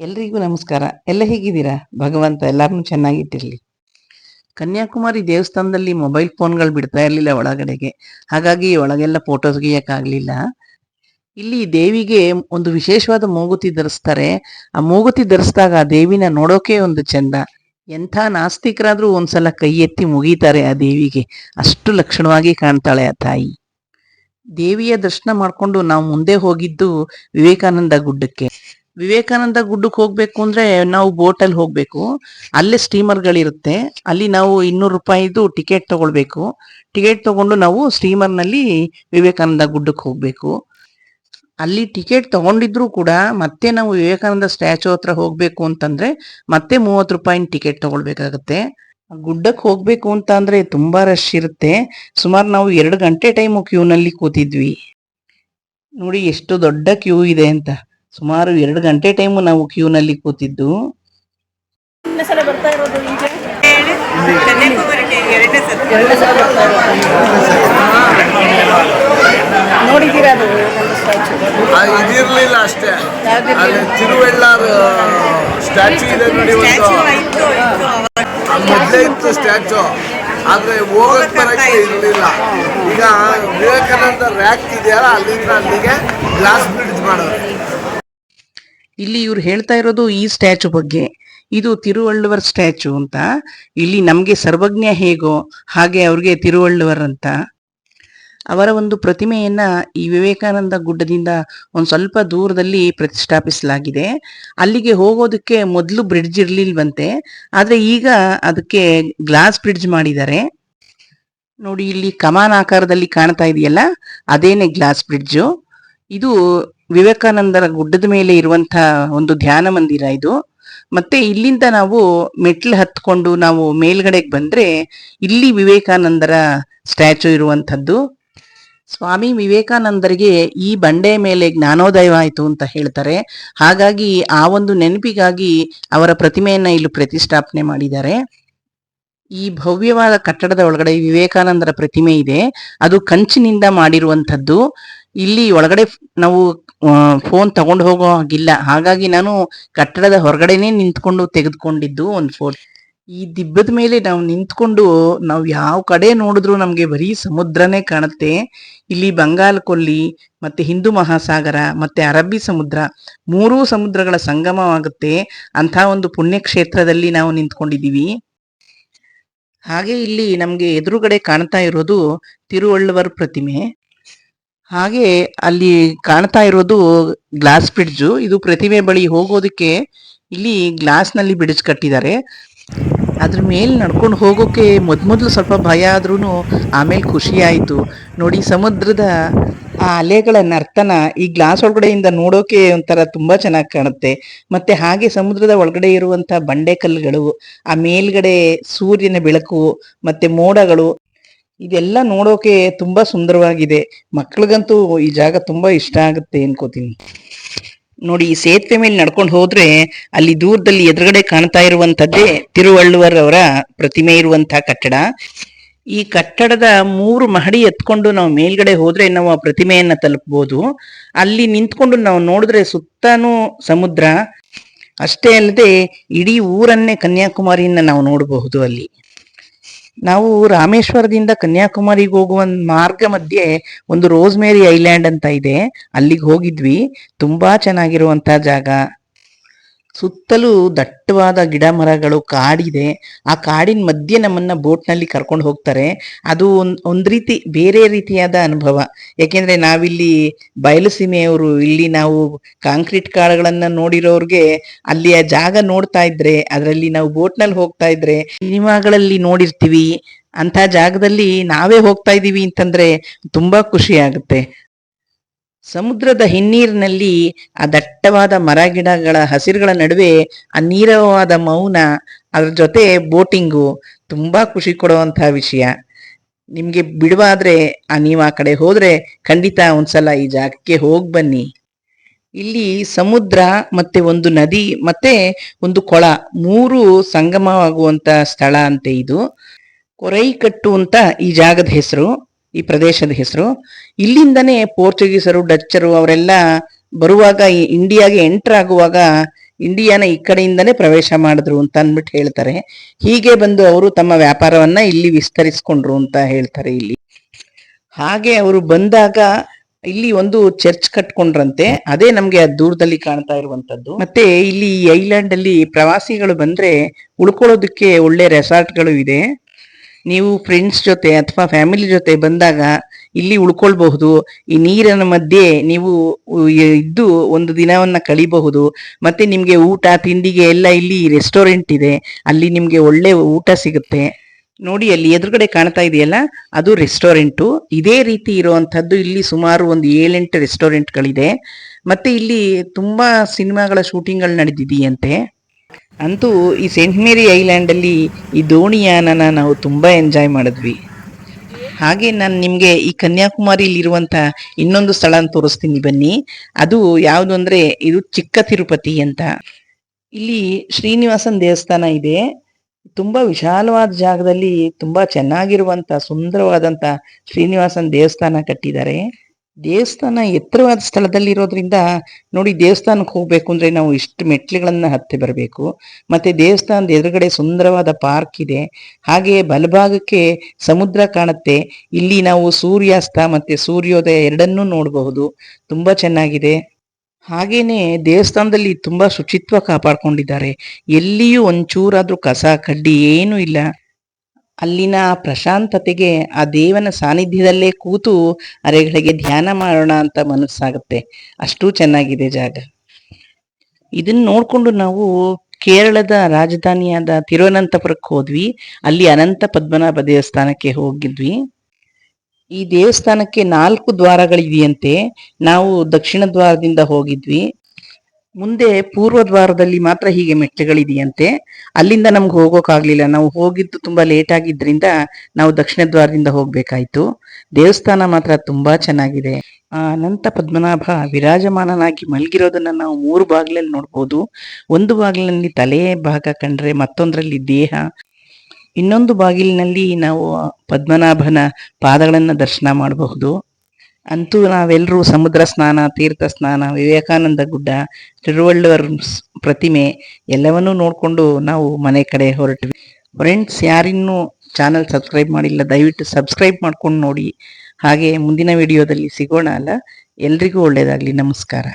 ಎಲ್ರಿಗೂ ನಮಸ್ಕಾರ. ಎಲ್ಲ ಹೇಗಿದ್ದೀರಾ? ಭಗವಂತ ಎಲ್ಲರನ್ನೂ ಚೆನ್ನಾಗಿಟ್ಟಿರಲಿ. ಕನ್ಯಾಕುಮಾರಿ ದೇವಸ್ಥಾನದಲ್ಲಿ ಮೊಬೈಲ್ ಫೋನ್ಗಳು ಬಿಡ್ತಾ ಇರಲಿಲ್ಲ ಒಳಗಡೆಗೆ. ಹಾಗಾಗಿ ಒಳಗೆಲ್ಲ ಫೋಟೋಸ್ ಗೀಯಕ್ಕಾಗಲಿಲ್ಲ ಇಲ್ಲಿ ದೇವಿಗೆ ಒಂದು ವಿಶೇಷವಾದ ಮೂಗುತಿ ಧರಿಸ್ತಾರೆ. ಆ ಮೂಗುತಿ ಧರಿಸಿದಾಗ ಆ ದೇವಿನ ನೋಡೋಕೆ ಒಂದು ಚಂದ. ಎಂಥ ನಾಸ್ತಿಕರಾದ್ರೂ ಒಂದ್ಸಲ ಕೈ ಎತ್ತಿ ಮುಗೀತಾರೆ ಆ ದೇವಿಗೆ. ಅಷ್ಟು ಲಕ್ಷಣವಾಗಿ ಕಾಣ್ತಾಳೆ ಆ ತಾಯಿ. ದೇವಿಯ ದರ್ಶನ ಮಾಡ್ಕೊಂಡು ನಾವು ಮುಂದೆ ಹೋಗಿದ್ದು ವಿವೇಕಾನಂದ ಗುಡ್ಡಕ್ಕೆ. ವಿವೇಕಾನಂದ ಗುಡ್ಡಕ್ಕೆ ಹೋಗ್ಬೇಕು ಅಂದ್ರೆ ನಾವು ಬೋಟ್ ಅಲ್ಲಿ ಹೋಗ್ಬೇಕು. ಅಲ್ಲೇ ಸ್ಟೀಮರ್ಗಳಿರುತ್ತೆ ಅಲ್ಲಿ ನಾವು ಇನ್ನೂರು ರೂಪಾಯಿದು ಟಿಕೆಟ್ ತಗೊಳ್ಬೇಕು. ಟಿಕೆಟ್ ತಗೊಂಡು ನಾವು ಸ್ಟೀಮರ್ನಲ್ಲಿ ವಿವೇಕಾನಂದ ಗುಡ್ಡಕ್ಕೆ ಹೋಗ್ಬೇಕು. ಅಲ್ಲಿ ಟಿಕೆಟ್ ತಗೊಂಡಿದ್ರು ಕೂಡ ಮತ್ತೆ ನಾವು ವಿವೇಕಾನಂದ ಸ್ಟ್ಯಾಚು ಹತ್ರ ಹೋಗ್ಬೇಕು ಅಂತಂದ್ರೆ ಮತ್ತೆ ಮೂವತ್ತು ರೂಪಾಯಿನ ಟಿಕೆಟ್ ತಗೊಳ್ಬೇಕಾಗತ್ತೆ. ಗುಡ್ಡಕ್ಕೆ ಹೋಗ್ಬೇಕು ಅಂತ ಅಂದ್ರೆ ತುಂಬಾ ರಶ್ ಇರುತ್ತೆ. ಸುಮಾರು ನಾವು ಎರಡು ಗಂಟೆ ಟೈಮು ಕ್ಯೂನಲ್ಲಿ ಕೂತಿದ್ವಿ. ನೋಡಿ ಎಷ್ಟು ದೊಡ್ಡ ಕ್ಯೂ ಇದೆ ಅಂತ. ಸುಮಾರು ಎರಡು ಗಂಟೆ ಟೈಮ್ ನಾವು ಕ್ಯೂ ನಲ್ಲಿ ಕೂತಿದ್ದು. ಇದಿರ್ಲಿಲ್ಲ ಅಷ್ಟೇ. ಅಲ್ಲಿ ತಿರುವೆಳ್ಳಾರ್ ಸ್ಟ್ಯಾಚು ಇದೆ ನೋಡಿ ಒಂದು. ಆ ಮೊದ್ಲೇ ಇತ್ತು ಸ್ಟ್ಯಾಚು ಆದ್ರೆ ಹೋಗಕ್ ಬರಕ್ಕೆ ಇರ್ಲಿಲ್ಲ. ಈಗ ವಿವೇಕಾನಂದ ರ್ಯಾಕ್ ಇದೆಯಲ್ಲ ಅಲ್ಲಿಂದ ಅಲ್ಲಿಗೆ ಗ್ಲಾಸ್ ಬ್ರಿಡ್ಜ್ ಮಾಡೋದು. ಇಲ್ಲಿ ಇವ್ರು ಹೇಳ್ತಾ ಇರೋದು ಈ ಸ್ಟ್ಯಾಚು ಬಗ್ಗೆ. ಇದು ತಿರುವಳ್ಳುವರ್ ಸ್ಟ್ಯಾಚು ಅಂತ. ಇಲ್ಲಿ ನಮ್ಗೆ ಸರ್ವಜ್ಞ ಹೇಗೋ ಹಾಗೆ ಅವ್ರಿಗೆ ತಿರುವಳ್ಳುವರ್ ಅಂತ. ಅವರ ಒಂದು ಪ್ರತಿಮೆಯನ್ನ ಈ ವಿವೇಕಾನಂದ ಗುಡ್ಡದಿಂದ ಒಂದ್ ಸ್ವಲ್ಪ ದೂರದಲ್ಲಿ ಪ್ರತಿಷ್ಠಾಪಿಸಲಾಗಿದೆ. ಅಲ್ಲಿಗೆ ಹೋಗೋದಕ್ಕೆ ಮೊದಲು ಬ್ರಿಡ್ಜ್ ಇರ್ಲಿಲ್ವಂತೆ. ಆದ್ರೆ ಈಗ ಅದಕ್ಕೆ ಗ್ಲಾಸ್ ಬ್ರಿಡ್ಜ್ ಮಾಡಿದ್ದಾರೆ. ನೋಡಿ, ಇಲ್ಲಿ ಕಮಾನ್ ಆಕಾರದಲ್ಲಿ ಕಾಣ್ತಾ ಇದೆಯಲ್ಲ, ಅದೇನೆ ಗ್ಲಾಸ್ ಬ್ರಿಡ್ಜು. ಇದು ವಿವೇಕಾನಂದರ ಗುಡ್ಡದ ಮೇಲೆ ಇರುವಂತಹ ಒಂದು ಧ್ಯಾನ ಮಂದಿರ ಇದು. ಮತ್ತೆ ಇಲ್ಲಿಂದ ನಾವು ಮೆಟ್ಲು ಹತ್ಕೊಂಡು ನಾವು ಮೇಲ್ಗಡೆಗೆ ಬಂದ್ರೆ ಇಲ್ಲಿ ವಿವೇಕಾನಂದರ ಸ್ಟ್ಯಾಚು ಇರುವಂತದ್ದು ಸ್ವಾಮಿ ವಿವೇಕಾನಂದರಿಗೆ ಈ ಬಂಡೆಯ ಮೇಲೆ ಜ್ಞಾನೋದಯವಾಯಿತು ಅಂತ ಹೇಳ್ತಾರೆ. ಹಾಗಾಗಿ ಆ ಒಂದು ನೆನಪಿಗಾಗಿ ಅವರ ಪ್ರತಿಮೆಯನ್ನ ಇಲ್ಲಿ ಪ್ರತಿಷ್ಠಾಪನೆ ಮಾಡಿದ್ದಾರೆ. ಈ ಭವ್ಯವಾದ ಕಟ್ಟಡದ ಒಳಗಡೆ ವಿವೇಕಾನಂದರ ಪ್ರತಿಮೆ ಇದೆ. ಅದು ಕಂಚಿನಿಂದ ಮಾಡಿರುವಂತದ್ದು ಇಲ್ಲಿ ಒಳಗಡೆ ನಾವು ಫೋನ್ ತಗೊಂಡು ಹೋಗೋ ಹಾಗಿಲ್ಲ ಹಾಗಾಗಿ ನಾನು ಕಟ್ಟಡದ ಹೊರಗಡೆನೆ ನಿಂತ್ಕೊಂಡು ತೆಗೆದುಕೊಂಡಿದ್ದು ಒಂದು ಫೋಟೋ ಈ ದಿಬ್ಬದ ಮೇಲೆ ನಾವು ನಿಂತ್ಕೊಂಡು ನಾವು ಯಾವ ಕಡೆ ನೋಡಿದ್ರು ನಮಗೆ ಬರೀ ಸಮುದ್ರನೇ ಕಾಣುತ್ತೆ. ಇಲ್ಲಿ ಬಂಗಾಲ್ ಕೊಲ್ಲಿ, ಮತ್ತೆ ಹಿಂದೂ ಮಹಾಸಾಗರ, ಮತ್ತೆ ಅರಬ್ಬಿ ಸಮುದ್ರ, ಮೂರೂ ಸಮುದ್ರಗಳ ಸಂಗಮವಾಗುತ್ತೆ. ಅಂತ ಒಂದು ಪುಣ್ಯಕ್ಷೇತ್ರದಲ್ಲಿ ನಾವು ನಿಂತ್ಕೊಂಡಿದ್ದೀವಿ. ಹಾಗೆ ಇಲ್ಲಿ ನಮಗೆ ಎದುರುಗಡೆ ಕಾಣ್ತಾ ಇರೋದು ತಿರುವಳ್ಳುವರ್ ಪ್ರತಿಮೆ. ಹಾಗೆ ಅಲ್ಲಿ ಕಾಣ್ತಾ ಇರೋದು ಗ್ಲಾಸ್ ಬ್ರಿಡ್ಜು ಇದು ಪ್ರತಿಮೆ ಬಳಿ ಹೋಗೋದಕ್ಕೆ ಇಲ್ಲಿ ಗ್ಲಾಸ್ನಲ್ಲಿ ಬ್ರಿಡ್ಜ್ ಕಟ್ಟಿದ್ದಾರೆ. ಅದ್ರ ಮೇಲೆ ನಡ್ಕೊಂಡು ಹೋಗೋಕೆ ಮೊದ್ಮೊದ್ಲು ಸ್ವಲ್ಪ ಭಯ ಆದ್ರೂ ಆಮೇಲೆ ಖುಷಿ ಆಯ್ತು. ನೋಡಿ ಸಮುದ್ರದ ಆ ಅಲೆಗಳ ನರ್ತನ ಈ ಗ್ಲಾಸ್ ಒಳಗಡೆಯಿಂದ ನೋಡೋಕೆ ಒಂಥರ ತುಂಬಾ ಚೆನ್ನಾಗಿ ಕಾಣುತ್ತೆ. ಮತ್ತೆ ಹಾಗೆ ಸಮುದ್ರದ ಒಳಗಡೆ ಇರುವಂತಹ ಬಂಡೆ ಕಲ್ಲುಗಳು, ಆ ಮೇಲ್ಗಡೆ ಸೂರ್ಯನ ಬೆಳಕು, ಮತ್ತೆ ಮೋಡಗಳು ಇದೆಲ್ಲ ನೋಡೋಕೆ ತುಂಬಾ ಸುಂದರವಾಗಿದೆ. ಮಕ್ಳಿಗಂತೂ ಈ ಜಾಗ ತುಂಬಾ ಇಷ್ಟ ಆಗುತ್ತೆ ಅನ್ಕೋತೀನಿ. ನೋಡಿ, ಈ ಸೇತುವೆ ಮೇಲೆ ನಡ್ಕೊಂಡು ಹೋದ್ರೆ ಅಲ್ಲಿ ದೂರದಲ್ಲಿ ಎದುರುಗಡೆ ಕಾಣ್ತಾ ಇರುವಂತದ್ದೇ ತಿರುವಳ್ಳುವರ್ ಅವರ ಪ್ರತಿಮೆ ಇರುವಂತಹ ಕಟ್ಟಡ. ಈ ಕಟ್ಟಡದ ಮೂರು ಮಹಡಿ ಎತ್ಕೊಂಡು ನಾವು ಮೇಲ್ಗಡೆ ಹೋದ್ರೆ ನಾವು ಆ ಪ್ರತಿಮೆಯನ್ನ ತಲುಪಬಹುದು ಅಲ್ಲಿ ನಿಂತ್ಕೊಂಡು ನಾವು ನೋಡಿದ್ರೆ ಸುತ್ತಾನು ಸಮುದ್ರ. ಅಷ್ಟೇ ಅಲ್ಲದೆ ಇಡೀ ಊರನ್ನೇ ಕನ್ಯಾಕುಮಾರಿಯನ್ನ ನಾವು ನೋಡಬಹುದು ಅಲ್ಲಿ. ನಾವು ರಾಮೇಶ್ವರದಿಂದ ಕನ್ಯಾಕುಮಾರಿಗೆ ಹೋಗುವ ಮಾರ್ಗ ಮಧ್ಯೆ ಒಂದು ರೋಸ್ಮೇರಿ ಐಲ್ಯಾಂಡ್ ಅಂತ ಇದೆ. ಅಲ್ಲಿಗೆ ಹೋಗಿದ್ವಿ. ತುಂಬಾ ಚೆನ್ನಾಗಿರುವಂತ ಜಾಗ. ಸುತ್ತಲೂ ದಟ್ಟವಾದ ಗಿಡ ಮರಗಳು, ಕಾಡಿದೆ. ಆ ಕಾಡಿನ ಮಧ್ಯೆ ನಮ್ಮನ್ನ ಬೋಟ್ನಲ್ಲಿ ಕರ್ಕೊಂಡು ಹೋಗ್ತಾರೆ. ಅದು ಒಂದ್ ಒಂದ್ ರೀತಿ ಬೇರೆ ರೀತಿಯಾದ ಅನುಭವ. ಯಾಕೆಂದ್ರೆ ನಾವಿಲ್ಲಿ ಬಯಲು ಸೀಮೆಯವರು, ಇಲ್ಲಿ ನಾವು ಕಾಂಕ್ರೀಟ್ ಕಾಡುಗಳನ್ನ ನೋಡಿರೋರ್ಗೆ ಅಲ್ಲಿಯ ಜಾಗ ನೋಡ್ತಾ ಇದ್ರೆ, ಅದರಲ್ಲಿ ನಾವು ಬೋಟ್ನಲ್ಲಿ ಹೋಗ್ತಾ ಇದ್ರೆ ಸಿನಿಮಾಗಳಲ್ಲಿ ನೋಡಿರ್ತೀವಿ. ಅಂತ ಜಾಗದಲ್ಲಿ ನಾವೇ ಹೋಗ್ತಾ ಇದೀವಿ ಅಂತಂದ್ರೆ ತುಂಬಾ ಖುಷಿ ಆಗುತ್ತೆ. ಸಮುದ್ರದ ಹಿನ್ನೀರಿನಲ್ಲಿ ಆ ದಟ್ಟವಾದ ಮರ ಗಿಡಗಳ ಹಸಿರುಗಳ ನಡುವೆ ಆ ನೀರವಾದ ಮೌನ, ಅದ್ರ ಜೊತೆ ಬೋಟಿಂಗು ತುಂಬಾ ಖುಷಿ ಕೊಡುವಂತಹ ವಿಷಯ. ನಿಮ್ಗೆ ಬಿಡುವಾದ್ರೆ, ಆ ನೀವು ಆ ಕಡೆ ಹೋದ್ರೆ ಖಂಡಿತ ಒಂದ್ಸಲ ಈ ಜಾಗಕ್ಕೆ ಹೋಗಿ ಬನ್ನಿ. ಇಲ್ಲಿ ಸಮುದ್ರ ಮತ್ತೆ ಒಂದು ನದಿ ಮತ್ತೆ ಒಂದು ಕೊಳ, ಮೂರು ಸಂಗಮವಾಗುವಂತ ಸ್ಥಳ ಅಂತೆ ಇದು. ಕೊರೈಕಟ್ಟು ಅಂತ ಈ ಜಾಗದ ಹೆಸರು. ಈ ಪ್ರದೇಶದ ಹೆಸರು. ಇಲ್ಲಿಂದನೇ ಪೋರ್ಚುಗೀಸರು, ಡಚ್ಚರು ಅವರೆಲ್ಲ ಬರುವಾಗ ಇಂಡಿಯಾಗೆ ಎಂಟರ್ ಆಗುವಾಗ ಇಂಡಿಯಾನ ಈ ಕಡೆಯಿಂದನೇ ಪ್ರವೇಶ ಮಾಡಿದ್ರು ಅಂತ ಅಂದ್ಬಿಟ್ಟು ಹೇಳ್ತಾರೆ. ಹೀಗೆ ಬಂದು ಅವರು ತಮ್ಮ ವ್ಯಾಪಾರವನ್ನ ಇಲ್ಲಿ ವಿಸ್ತರಿಸ್ಕೊಂಡ್ರು ಅಂತ ಹೇಳ್ತಾರೆ ಇಲ್ಲಿ. ಹಾಗೆ ಅವರು ಬಂದಾಗ ಇಲ್ಲಿ ಒಂದು ಚರ್ಚ್ ಕಟ್ಕೊಂಡ್ರಂತೆ. ಅದೇ ನಮ್ಗೆ ದೂರದಲ್ಲಿ ಕಾಣ್ತಾ ಇರುವಂತದ್ದು. ಮತ್ತೆ ಇಲ್ಲಿ ಐಲ್ಯಾಂಡ್ ಅಲ್ಲಿ ಪ್ರವಾಸಿಗಳು ಬಂದ್ರೆ ಉಳ್ಕೊಳ್ಳೋದಕ್ಕೆ ಒಳ್ಳೆ ರೆಸಾರ್ಟ್ಗಳು ಇದೆ. ನೀವು ಫ್ರೆಂಡ್ಸ್ ಜೊತೆ ಅಥವಾ ಫ್ಯಾಮಿಲಿ ಜೊತೆ ಬಂದಾಗ ಇಲ್ಲಿ ಉಳ್ಕೊಳ್ಬಹುದು. ಈ ನೀರಿನ ಮಧ್ಯೆ ನೀವು ಇದ್ದು ಒಂದು ದಿನವನ್ನ ಕಳಿಬಹುದು. ಮತ್ತೆ ನಿಮ್ಗೆ ಊಟ, ತಿಂಡಿಗೆ ಎಲ್ಲ ಇಲ್ಲಿ ರೆಸ್ಟೋರೆಂಟ್ ಇದೆ. ಅಲ್ಲಿ ನಿಮ್ಗೆ ಒಳ್ಳೆ ಊಟ ಸಿಗುತ್ತೆ. ನೋಡಿ, ಅಲ್ಲಿ ಎದುರುಗಡೆ ಕಾಣ್ತಾ ಇದೆಯಲ್ಲ? ಅದು ರೆಸ್ಟೋರೆಂಟು ಇದೇ ರೀತಿ ಇರುವಂತದ್ದು ಇಲ್ಲಿ ಸುಮಾರು ಒಂದು ಏಳೆಂಟು ರೆಸ್ಟೋರೆಂಟ್ಗಳಿದೆ ಮತ್ತೆ ಇಲ್ಲಿ ತುಂಬಾ ಸಿನಿಮಾಗಳ ಶೂಟಿಂಗ್ಗಳು ನಡೆದಿದೆಯಂತೆ. ಅಂತೂ ಈ ಸೇಂಟ್ ಮೇರಿ ಐಲ್ಯಾಂಡಲ್ಲಿ ಈ ದೋಣಿಯಾನನ ನಾವು ತುಂಬ ಎಂಜಾಯ್ ಮಾಡಿದ್ವಿ. ಹಾಗೆ ನಾನು ನಿಮಗೆ ಈ ಕನ್ಯಾಕುಮಾರಿಲಿರುವಂಥ ಇನ್ನೊಂದು ಸ್ಥಳ ತೋರಿಸ್ತೀನಿ ಬನ್ನಿ. ಅದು ಯಾವುದು ಅಂದರೆ ಇದು ಚಿಕ್ಕ ತಿರುಪತಿ ಅಂತ. ಇಲ್ಲಿ ಶ್ರೀನಿವಾಸನ್ ದೇವಸ್ಥಾನ ಇದೆ. ತುಂಬಾ ವಿಶಾಲವಾದ ಜಾಗದಲ್ಲಿ ತುಂಬಾ ಚೆನ್ನಾಗಿರುವಂತ ಸುಂದರವಾದಂತ ಶ್ರೀನಿವಾಸನ್ ದೇವಸ್ಥಾನ ಕಟ್ಟಿದ್ದಾರೆ. ದೇವಸ್ಥಾನ ಎತ್ತರವಾದ ಸ್ಥಳದಲ್ಲಿ ಇರೋದ್ರಿಂದ ನೋಡಿ ದೇವಸ್ಥಾನಕ್ಕೆ ಹೋಗಬೇಕು ಅಂದ್ರೆ ನಾವು ಇಷ್ಟು ಮೆಟ್ಲುಗಳನ್ನು ಹತ್ತಿ ಬರಬೇಕು. ಮತ್ತೆ ದೇವಸ್ಥಾನದ ಎದುರುಗಡೆ ಸುಂದರವಾದ ಪಾರ್ಕ್ ಇದೆ. ಹಾಗೆ ಬಲಭಾಗಕ್ಕೆ ಸಮುದ್ರ ಕಾಣುತ್ತೆ. ಇಲ್ಲಿ ನಾವು ಸೂರ್ಯಾಸ್ತ ಮತ್ತೆ ಸೂರ್ಯೋದಯ ಎರಡನ್ನೂ ನೋಡಬಹುದು. ತುಂಬಾ ಚೆನ್ನಾಗಿದೆ. ಹಾಗೇನೆ ದೇವಸ್ಥಾನದಲ್ಲಿ ತುಂಬಾ ಶುಚಿತ್ವ ಕಾಪಾಡ್ಕೊಂಡಿದ್ದಾರೆ. ಎಲ್ಲಿಯೂ ಒಂಚೂರಾದ್ರೂ ಕಸ, ಕಡ್ಡಿ ಏನೂ ಇಲ್ಲ. ಅಲ್ಲಿನ ಪ್ರಶಾಂತತೆಗೆ ಆ ದೇವನ ಸಾನ್ನಿಧ್ಯದಲ್ಲೇ ಕೂತು ಅರೆಗಳಿಗೆ ಧ್ಯಾನ ಮಾಡೋಣ ಅಂತ ಮನಸ್ಸಾಗುತ್ತೆ. ಅಷ್ಟು ಚೆನ್ನಾಗಿದೆ ಜಾಗ. ಇದನ್ನ ನೋಡ್ಕೊಂಡು ನಾವು ಕೇರಳದ ರಾಜಧಾನಿಯಾದ ತಿರುವನಂತಪುರಕ್ಕೆ ಹೋದ್ವಿ. ಅಲ್ಲಿ ಅನಂತ ಪದ್ಮನಾಭ ದೇವಸ್ಥಾನಕ್ಕೆ ಹೋಗಿದ್ವಿ. ಈ ದೇವಸ್ಥಾನಕ್ಕೆ ನಾಲ್ಕು ದ್ವಾರಗಳಿದೆಯಂತೆ. ನಾವು ದಕ್ಷಿಣ ದ್ವಾರದಿಂದ ಹೋಗಿದ್ವಿ. ಮುಂದೆ ಪೂರ್ವ ದ್ವಾರದಲ್ಲಿ ಮಾತ್ರ ಹೀಗೆ ಮೆಟ್ಟಿಲುಗಳಿದೆಯಂತೆ ಅಲ್ಲಿಂದ ನಮ್ಗೆ ಹೋಗೋಕ್ಕಾಗ್ಲಿಲ್ಲ ನಾವು ಹೋಗಿದ್ದು ತುಂಬಾ ಲೇಟ್ ಆಗಿದ್ರಿಂದ ನಾವು ದಕ್ಷಿಣ ದ್ವಾರದಿಂದ ಹೋಗ್ಬೇಕಾಯ್ತು. ದೇವಸ್ಥಾನ ಮಾತ್ರ ತುಂಬಾ ಚೆನ್ನಾಗಿದೆ. ಅನಂತ ಪದ್ಮನಾಭ ವಿರಾಜಮಾನನಾಗಿ ಮಲಗಿರೋದನ್ನ ನಾವು ಮೂರು ಬಾಗಿಲಲ್ಲಿ ನೋಡ್ಬೋದು. ಒಂದು ಬಾಗಿಲಿನಲ್ಲಿ ತಲೆ ಭಾಗ ಕಂಡ್ರೆ ಮತ್ತೊಂದರಲ್ಲಿ ದೇಹ. ಇನ್ನೊಂದು ಬಾಗಿಲಿನಲ್ಲಿ ನಾವು ಪದ್ಮನಾಭನ ಪಾದಗಳನ್ನ ದರ್ಶನ ಮಾಡಬಹುದು. ಅಂತೂ ನಾವೆಲ್ಲರೂ ಸಮುದ್ರ ಸ್ನಾನ, ತೀರ್ಥ ಸ್ನಾನ, ವಿವೇಕಾನಂದ ಗುಡ್ಡ, ತಿರುವಳ್ಳುವರ್ ಪ್ರತಿಮೆ ಎಲ್ಲವನ್ನೂ ನೋಡಿಕೊಂಡು ನಾವು ಮನೆ ಕಡೆ ಹೊರಟ್ವಿ. ಫ್ರೆಂಡ್ಸ್ ಯಾರಿನ್ನೂ ಚಾನಲ್ ಸಬ್ಸ್ಕ್ರೈಬ್ ಮಾಡಿಲ್ಲ, ದಯವಿಟ್ಟು ಸಬ್ಸ್ಕ್ರೈಬ್ ಮಾಡ್ಕೊಂಡು ನೋಡಿ. ಹಾಗೆ ಮುಂದಿನ ವಿಡಿಯೋದಲ್ಲಿ ಸಿಗೋಣ ಅಲ್ಲ? ಎಲ್ರಿಗೂ ಒಳ್ಳೆಯದಾಗಲಿ ನಮಸ್ಕಾರ.